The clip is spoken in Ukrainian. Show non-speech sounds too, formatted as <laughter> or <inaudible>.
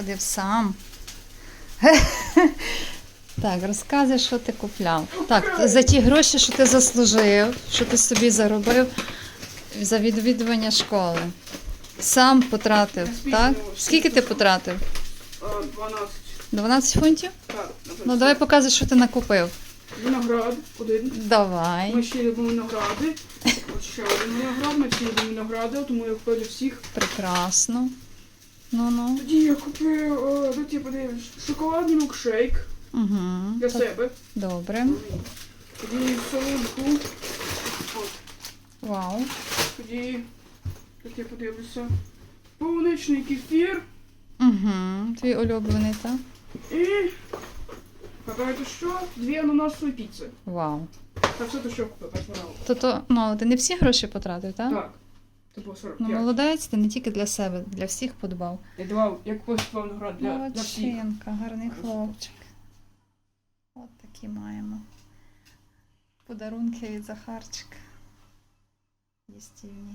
ходив сам. <laughs> Так, розказуй, що ти купляв. Так, за ті гроші, що ти заслужив, що ти собі заробив за відвідування школи. Сам потратив, так? Скільки ти потратив? 12. 12 фунтів? Так, Ну, давай показуй, що ти накупив. Виноград один. Ми Давай. ще любимо виногради. От ще один виноград, ми всі любимо виногради, тому я купив для всіх. Прекрасно. Ну-ну. Тоді я купив, е, ну, типу, подивись, шоколадний мілкшейк Угу. для себе. Добре. Тоді солодку. От. Вау. Тоді, як я подивлюся, полуничний кефір Угу. Твій улюблений, так? і, гадаєте що? Дві ананасові піци. Вау. Та все те, що купив, так. То, то ну, ти не всі гроші потратив, так? Так. Це було Ну, молодець, ти не тільки для себе, для всіх подбав. Я давав, я купив виноград для, для всіх. Молодчинка, гарний хлопчик. От такі маємо. Подарунки від Захарчика. Їстівні.